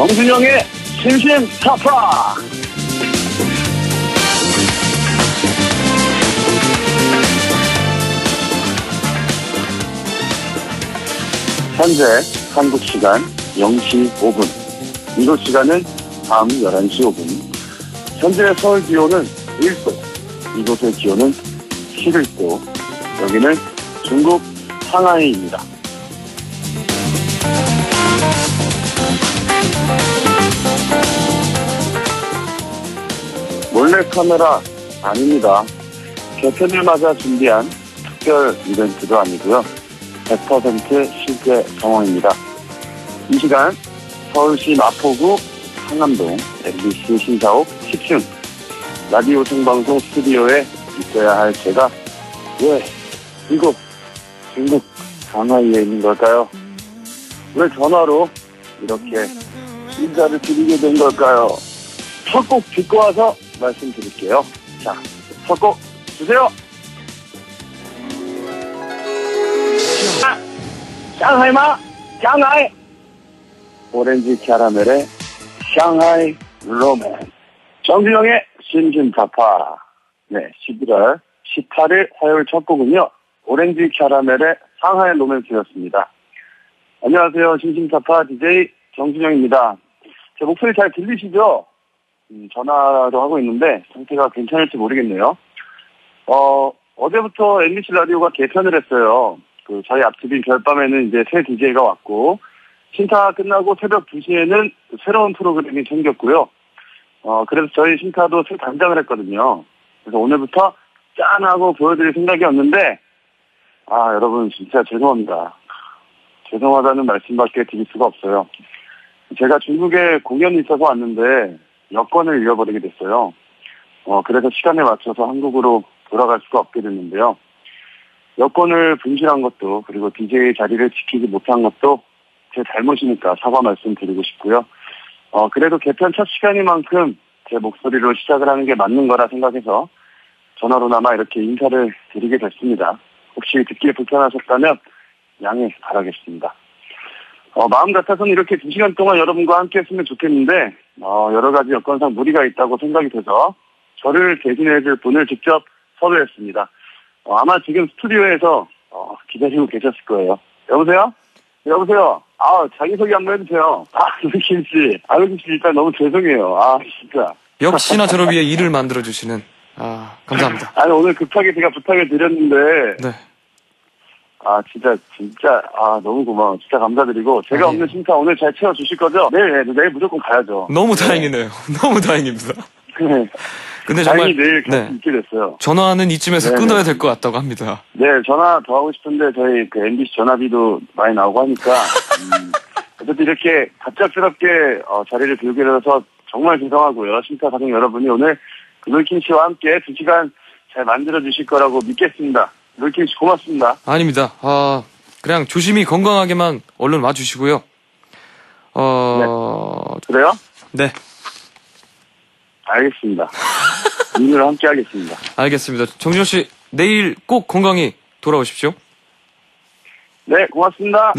정준영의 심심 타파. 현재 한국 시간 0시 5분. 이곳 시간은 밤 11시 5분. 현재 서울 기온은 1도. 이곳의 기온은 11도. 여기는 중국 상하이입니다. 몰래카메라 아닙니다. 개편을 맞아 준비한 특별 이벤트도 아니고요. 100% 실제 상황입니다. 이 시간 서울시 마포구 상암동 MBC 신사옥 10층 라디오 생방송 스튜디오에 있어야 할 제가 왜 이곳 중국 상하이에 있는 걸까요? 왜 전화로 이렇게 인사를 드리게 된 걸까요? 첫 곡 듣고 와서 말씀드릴게요. 자, 첫 곡 주세요. 샹하이마, 샹하이. 오렌지 캐러멜의 샹하이 로맨. 정준영의 심심타파. 네, 11월 18일 화요일 첫 곡은요. 오렌지 캐러멜의 상하이 로맨스였습니다. 안녕하세요. 심심타파 DJ 정준영입니다. 제 목소리 잘 들리시죠? 음, 전화도 하고 있는데 상태가 괜찮을지 모르겠네요. 어, 어제부터 MBC 라디오가 개편을 했어요. 그 저희 앞집인 별밤에는 이제 새 DJ가 왔고 신타 끝나고 새벽 2시에는 새로운 프로그램이 생겼고요. 어, 그래서 저희 신타도 새 단장을 했거든요. 그래서 오늘부터 짠하고 보여드릴 생각이었는데 아, 여러분 진짜 죄송합니다. 죄송하다는 말씀밖에 드릴 수가 없어요. 제가 중국에 공연이 있어서 왔는데 여권을 잃어버리게 됐어요. 어, 그래서 시간에 맞춰서 한국으로 돌아갈 수가 없게 됐는데요. 여권을 분실한 것도 그리고 DJ 자리를 지키지 못한 것도 제 잘못이니까 사과 말씀드리고 싶고요. 어, 그래도 개편 첫 시간이만큼 제 목소리로 시작을 하는 게 맞는 거라 생각해서 전화로나마 이렇게 인사를 드리게 됐습니다. 혹시 듣기에 불편하셨다면 양해 바라겠습니다. 어, 마음 같아서는 이렇게 두 시간 동안 여러분과 함께 했으면 좋겠는데, 어, 여러 가지 여건상 무리가 있다고 생각이 돼서 저를 대신해줄 분을 직접 섭외했습니다. 어, 아마 지금 스튜디오에서 어, 기다리고 계셨을 거예요. 여보세요? 여보세요? 아, 자기소개 한번 해주세요. 아, 루킴 씨. 아, 루킴 씨 일단 너무 죄송해요. 아, 진짜. 역시나 저를 위해 일을 만들어주시는, 아, 감사합니다. 아니, 오늘 급하게 제가 부탁을 드렸는데, 네. 아, 진짜, 진짜, 아, 너무 고마워. 진짜 감사드리고, 제가 아니에요. 없는 심사 오늘 잘 채워주실 거죠? 내일, 내일, 내일 무조건 가야죠. 너무 다행이네요. 너무 다행입니다. 네. 근데 정말, 내일 네. 있게 됐어요. 전화는 이쯤에서 네, 끊어야 네. 될것 같다고 합니다. 네, 전화 더 하고 싶은데, 저희 그 MBC 전화비도 많이 나오고 하니까, 음, 어쨌든 이렇게 갑작스럽게 어, 자리를 비우게 돼서 정말 죄송하고요. 심사 가족 여러분이 오늘 그 물킨 씨와 함께 두 시간 잘 만들어 주실 거라고 믿겠습니다. 물킨 씨 고맙습니다. 아닙니다. 아, 그냥 조심히 건강하게만 얼른 와주시고요. 어, 그래요? 네. 알겠습니다. 오늘 함께 하겠습니다. 알겠습니다. 정준호 씨, 내일 꼭 건강히 돌아오십시오. 네, 고맙습니다.